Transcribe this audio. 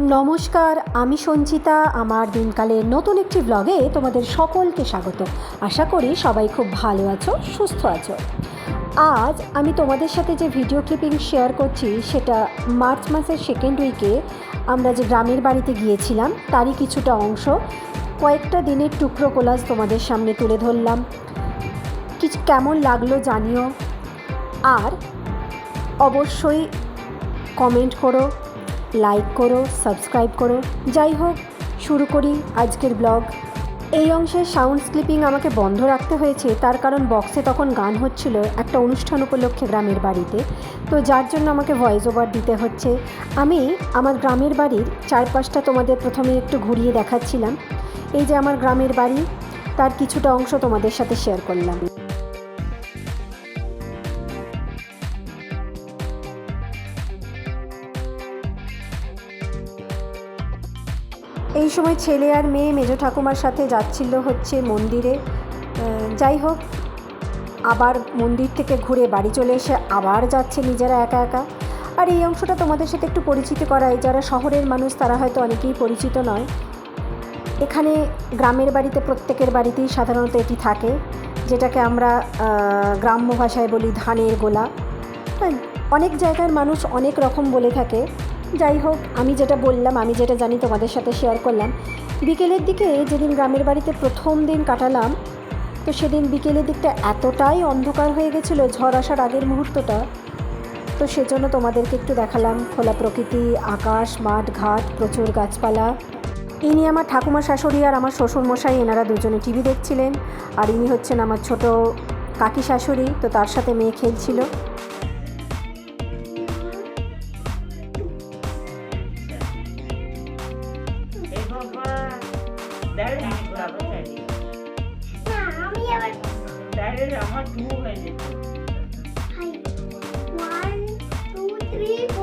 নমস্কার, আমি সঞ্চিতা। আমার দিনকালের নতুন একটি ব্লগে তোমাদের সকলকে স্বাগত। আশা করি সবাই খুব ভালো আছো, সুস্থ আছো। আজ আমি তোমাদের সাথে যে ভিডিও ক্লিপিং শেয়ার করছি, সেটা মার্চ মাসের সেকেন্ড উইকে আমরা যে গ্রামের বাড়িতে গিয়েছিলাম, তারই কিছুটা অংশ কয়েকটা দিনের টুকরো কোলাজ তোমাদের সামনে তুলে ধরলাম। কিছু কেমন লাগল জানিও। আর অবশ্যই কমেন্ট করো। লাইক করো সাবস্ক্রাইব করো। যাই হোক, শুরু করি আজকের ব্লগ এই অংশের সাউন্ড স্লিপিং আমাকে বন্ধ রাখতে হয়েছে, তার কারণ বক্সে তখন গান হচ্ছিল একটা অনুষ্ঠান উপলক্ষে গ্রামের বাড়িতে। তো যার জন্য আমাকে ভয়েস ওভার দিতে হচ্ছে। আমি আমার গ্রামের বাড়ির চারপাশটা তোমাদের প্রথমে একটু ঘুরিয়ে দেখাচ্ছিলাম। এই যে আমার গ্রামের বাড়ি, তার কিছুটা অংশ তোমাদের সাথে শেয়ার করলাম। এই সময় ছেলে আর মেয়ে মেজ ঠাকুমার সাথে যাচ্ছিল হচ্ছে মন্দিরে। যাই হোক আবার মন্দির থেকে ঘুরে বাড়ি চলে এসে আবার যাচ্ছে নিজেরা একা একা। আর এই অংশটা তোমাদের সাথে একটু পরিচিত করাই যারা শহরের মানুষ তারা হয়তো অনেকেই পরিচিত নয়। এখানে গ্রামের বাড়িতে প্রত্যেকের বাড়িতেই সাধারণত এটি থাকে যেটাকে আমরা গ্রাম্য ভাষায় বলি ধানের গোলা। হ্যাঁ, অনেক জায়গার মানুষ অনেক রকম বলে থাকে। যাই হোক, আমি যেটা বললাম, আমি যেটা জানি তোমাদের সাথে শেয়ার করলাম। বিকেলের দিকে যেদিন গ্রামের বাড়িতে প্রথম দিন কাটালাম, তো সেদিন বিকেলের দিকটা এতটাই অন্ধকার হয়ে গেছিল, ঝড় আসার আগের মুহূর্তটা। তো সেজন্য তোমাদেরকে একটু দেখালাম, খোলা প্রকৃতি, আকাশ, মাঠ, ঘাট, প্রচুর গাছপালা। ইনি আমার ঠাকুমা শাশুড়ি আর আমার শ্বশুরমশাই এনারা দুজনে টিভি দেখছিলেন। আর ইনি হচ্ছেন আমার ছোট কাকি শাশুড়ি, তো তার সাথে মেয়ে খেলছিল। Bhagwan. That is Brahmachari. That is Rama 2 One, two, three.